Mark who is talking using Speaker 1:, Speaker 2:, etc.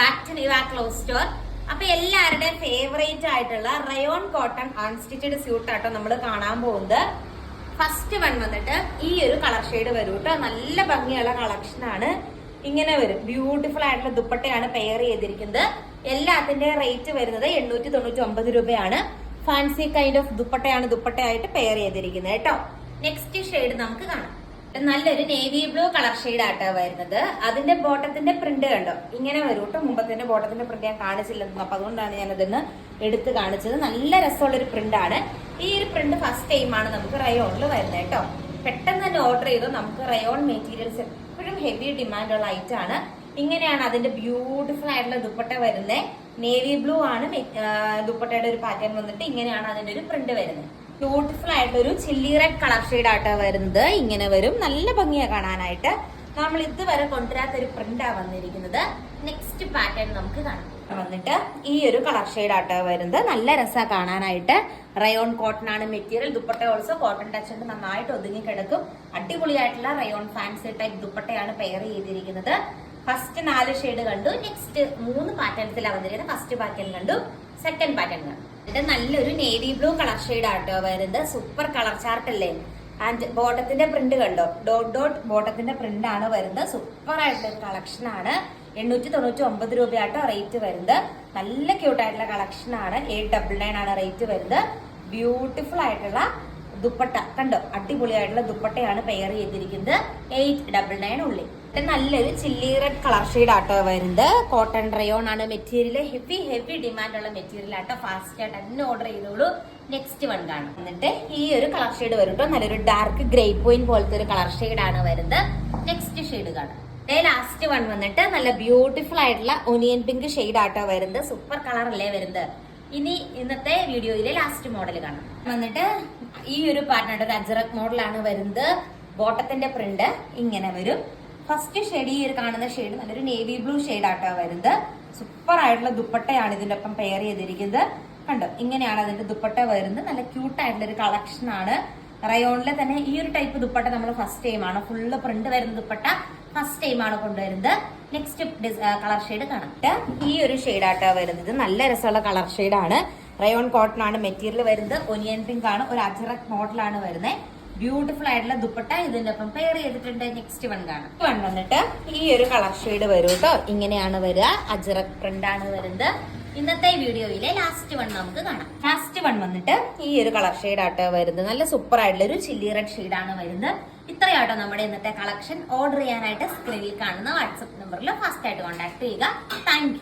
Speaker 1: Back to Niva clothes store അപ്പൊ എല്ലാവരുടെയും favourite ആയിട്ടുള്ള റയോൺ കോട്ടൺ അൺസ്റ്റിച്ചഡ് സ്യൂട്ട് ആട്ടോ നമ്മൾ കാണാൻ പോകുന്നത്. ഫസ്റ്റ് വൺ വന്നിട്ട് ഈ ഒരു കളർ ഷെയ്ഡ് വരും കേട്ടോ നല്ല ഭംഗിയുള്ള കളക്ഷൻ ആണ്. ഇങ്ങനെ വരും. ബ്യൂട്ടിഫുൾ ആയിട്ടുള്ള ദുപ്പട്ടയാണ് പെയർ ചെയ്തിരിക്കുന്നത്. എല്ലാത്തിന്റെ റേറ്റ് വരുന്നത് എണ്ണൂറ്റി തൊണ്ണൂറ്റി ഒമ്പത് രൂപയാണ്. ഫാൻസി കൈൻഡ് ഓഫ് ദുപ്പട്ടയാണ് ദുപ്പട്ടയായിട്ട് പെയർ ചെയ്തിരിക്കുന്നത് കേട്ടോ നെക്സ്റ്റ് ഷെയ്ഡ് നമുക്ക് കാണാം. നല്ലൊരു നേവി ബ്ലൂ കളർ ഷെയ്ഡ് ആട്ടോ വരുന്നത്. അതിന്റെ ബോട്ടത്തിന്റെ പ്രിന്റ് കണ്ടോ? ഇങ്ങനെ വരും കേട്ടോ മുമ്പത്തിന്റെ ബോട്ടത്തിന്റെ പ്രിന്റ് ഞാൻ കാണിച്ചില്ലെന്നു. അപ്പൊ അതുകൊണ്ടാണ് ഞാൻ അതിന്ന് എടുത്ത് കാണിച്ചത്. നല്ല രസമുള്ള ഒരു പ്രിന്റ് ആണ്. ഈ ഒരു പ്രിന്റ് ഫസ്റ്റ് ടൈം ആണ് നമുക്ക് റയോണിൽ വരുന്നത് കേട്ടോ പെട്ടെന്ന് തന്നെ ഓർഡർ ചെയ്തോ. നമുക്ക് റയോൺ മെറ്റീരിയൽസ് എപ്പോഴും ഹെവി ഡിമാൻഡ് ഉള്ള ഐറ്റം ആണ്. ഇങ്ങനെയാണ് അതിന്റെ ബ്യൂട്ടിഫുൾ ആയിട്ടുള്ള ദുപ്പട്ട വരുന്നത്. നേവി ബ്ലൂ ആണ് ദുപ്പട്ടയുടെ ഒരു പാറ്റേൺ വന്നിട്ട് ഇങ്ങനെയാണ് അതിന്റെ ഒരു പ്രിന്റ് വരുന്നത്. ബ്യൂട്ടിഫുൾ ആയിട്ടൊരു ചില്ലി റെഡ് കളർ ഷെയ്ഡ് ആട്ടോ വരുന്നത്. ഇങ്ങനെ വരും. നല്ല ഭംഗിയാണ് കാണാനായിട്ട്. നമ്മൾ ഇതുവരെ കൊണ്ടുവരാത്ത ഒരു പ്രിന്റാ വന്നിരിക്കുന്നത്. നെക്സ്റ്റ് പാറ്റേൺ നമുക്ക് കാണാം. വന്നിട്ട് ഈ ഒരു കളർ ഷെയ്ഡ് ആട്ടോ വരുന്നത്. നല്ല രസമാണ് കാണാനായിട്ട്. റയോൺ കോട്ടൺ ആണ് material dupatta also cotton touch ഉണ്ട്. നന്നായിട്ട് ഒതുങ്ങി കിടക്കും. അടിപൊളിയായിട്ടുള്ള റയോൺ ഫാൻസി ടൈപ്പ് ദുപ്പട്ടയാണ് പെയർ ചെയ്തിരിക്കുന്നത്. ഫസ്റ്റ് നാല് ഷെയ്ഡ് കണ്ടു. നെക്സ്റ്റ് മൂന്ന് പാറ്റേൺസിലാണ് വന്നിരിക്കുന്നത്. ഫസ്റ്റ് പാറ്റേൺ കണ്ടു. സെക്കൻഡ് പാറ്റേൺ കണ്ടു. ഇത് നല്ലൊരു നേവി ബ്ലൂ കളർ ഷെയ്ഡ് ആട്ടോ വരുന്നത്. സൂപ്പർ കളർ ചാർട്ട് അല്ലേ? ആൻഡ് ബോട്ടത്തിന്റെ പ്രിന്റ് കണ്ടോ? ഡോട്ട് ഡോട്ട് ബോട്ടത്തിന്റെ പ്രിന്റ് ആണ് വരുന്നത്. സൂപ്പർ ആയിട്ടുള്ള ഒരു കളക്ഷൻ ആണ്. എണ്ണൂറ്റി തൊണ്ണൂറ്റി ഒമ്പത് രൂപയാട്ടോ റേറ്റ് വരുന്നത്. നല്ല ക്യൂട്ടായിട്ടുള്ള കളക്ഷൻ ആണ്. എയ്റ്റ് ഡബിൾ നയൻ ആണ് റേറ്റ് വരുന്നത്. ബ്യൂട്ടിഫുൾ ആയിട്ടുള്ള ദുപ്പട്ട. കണ്ടോ? അടിപൊളിയായിട്ടുള്ള ദുപ്പട്ടയാണ് പെയർ ചെയ്തിരിക്കുന്നത്. എയ്റ്റ് ഡബിൾ നയൻ ഉള്ളി. നല്ലൊരു ചില്ലി റെഡ് കളർ ഷെയ്ഡ് ആട്ടോ വരുന്നത്. കോട്ടൺ റയോൺ ആണ് മെറ്റീരിയൽ ഹെവി ഹെവി ഡിമാൻഡ് ഉള്ള മെറ്റീരിയൽ ആട്ടോ. ഫാസ്റ്റ് ആയിട്ട് തന്നെ ഓർഡർ ചെയ്തോളൂ. നെക്സ്റ്റ് വൺ കാണാം. എന്നിട്ട് ഈ ഒരു കളർ ഷെയ്ഡ് വരും കേട്ടോ നല്ലൊരു ഡാർക്ക് ഗ്രേ പോയിന്റ് പോലത്തെ ഒരു കളർ ഷെയ്ഡ് ആണ് വരുന്നത്. നെക്സ്റ്റ് ഷെയ്ഡ് കാണാം. ലാസ്റ്റ് വൺ വന്നിട്ട് നല്ല ബ്യൂട്ടിഫുൾ ആയിട്ടുള്ള ഒനിയൻ പിങ്ക് ഷെയ്ഡ് ആട്ടോ വരുന്നത്. സൂപ്പർ കളർ അല്ലേ വരുന്നത്. ഇനി ഇന്നത്തെ വീഡിയോയിലെ ലാസ്റ്റ് മോഡൽ കാണാം. വന്നിട്ട് ഈ ഒരു പാറ്റേൺ ഒരു അജറക് മോഡലാണ് വരുന്നത്. ബോട്ടത്തിന്റെ പ്രിന്റ് ഇങ്ങനെ വരും. ഫസ്റ്റ് ഷെയ്ഡ് ഈ ഒരു കാണുന്ന ഷെയ്ഡ് നല്ലൊരു നേവി ബ്ലൂ ഷെയ്ഡ് ആട്ടോ വരുന്നത്. സൂപ്പർ ആയിട്ടുള്ള ദുപ്പട്ടയാണ് ഇതിന്റെ ഒപ്പം പെയർ ചെയ്തിരിക്കുന്നത്. കണ്ടോ? ഇങ്ങനെയാണ് അതിന്റെ ദുപ്പട്ട വരുന്നത്. നല്ല ക്യൂട്ട് ആയിട്ടുള്ള ഒരു കളക്ഷൻ ആണ്. റയോണിലെ തന്നെ ഈ ഒരു ടൈപ്പ് ദുപ്പട്ട നമ്മൾ ഫസ്റ്റ് ടൈം ആണ്. ഫുള്ള് പ്രിന്റ് വരുന്ന ദുപ്പട്ട ഫസ്റ്റ് ടൈം ആണ് കൊണ്ടുവരുന്നത്. നെക്സ്റ്റ് കളർ ഷെയ്ഡ് കാണാം ഈ ഒരു ഷെയ്ഡ് ആട്ടോ വരുന്നത്. നല്ല രസമുള്ള കളർ ഷെയ്ഡ് ആണ്. റയോൺ കോട്ടൺ ആണ് മെറ്റീരിയൽ വരുന്നത്. ഒനിയൻ പിങ്ക് ആണ് ഒരു അജറക് മോഡലാണ് വരുന്നത് ബ്യൂട്ടിഫുൾ ആയിട്ടുള്ള ദുപ്പട്ട ഇതിന്റെ ഒപ്പം പെയർ ചെയ്തിട്ടുണ്ട്. നെക്സ്റ്റ് വൺ കാണാം. വൺ വന്നിട്ട് ഈ ഒരു കളർ ഷെയ്ഡ് വരും കേട്ടോ ഇങ്ങനെയാണ് വരിക. അജറക് പ്രിന്റ് ആണ് വരുന്നത്. ഇന്നത്തെ വീഡിയോയിലെ ലാസ്റ്റ് വൺ നമുക്ക് കാണാം. ലാസ്റ്റ് വൺ വന്നിട്ട് ഈ ഒരു കളർ ഷെയ്ഡ് ആട്ടോ വരുന്നത്. നല്ല സൂപ്പർ ആയിട്ടുള്ള ഒരു ചില്ലി റെഡ് ഷെയ്ഡ് ആണ് വരുന്നത്. ഇത്രയാട്ടോ നമ്മുടെ ഇന്നത്തെ കളക്ഷൻ ഓർഡർ ചെയ്യാനായിട്ട് സ്ക്രീനിൽ കാണുന്ന വാട്സപ്പ് നമ്പറിൽ ഫാസ്റ്റ് ആയിട്ട് കോൺടാക്ട് ചെയ്യുക. താങ്ക്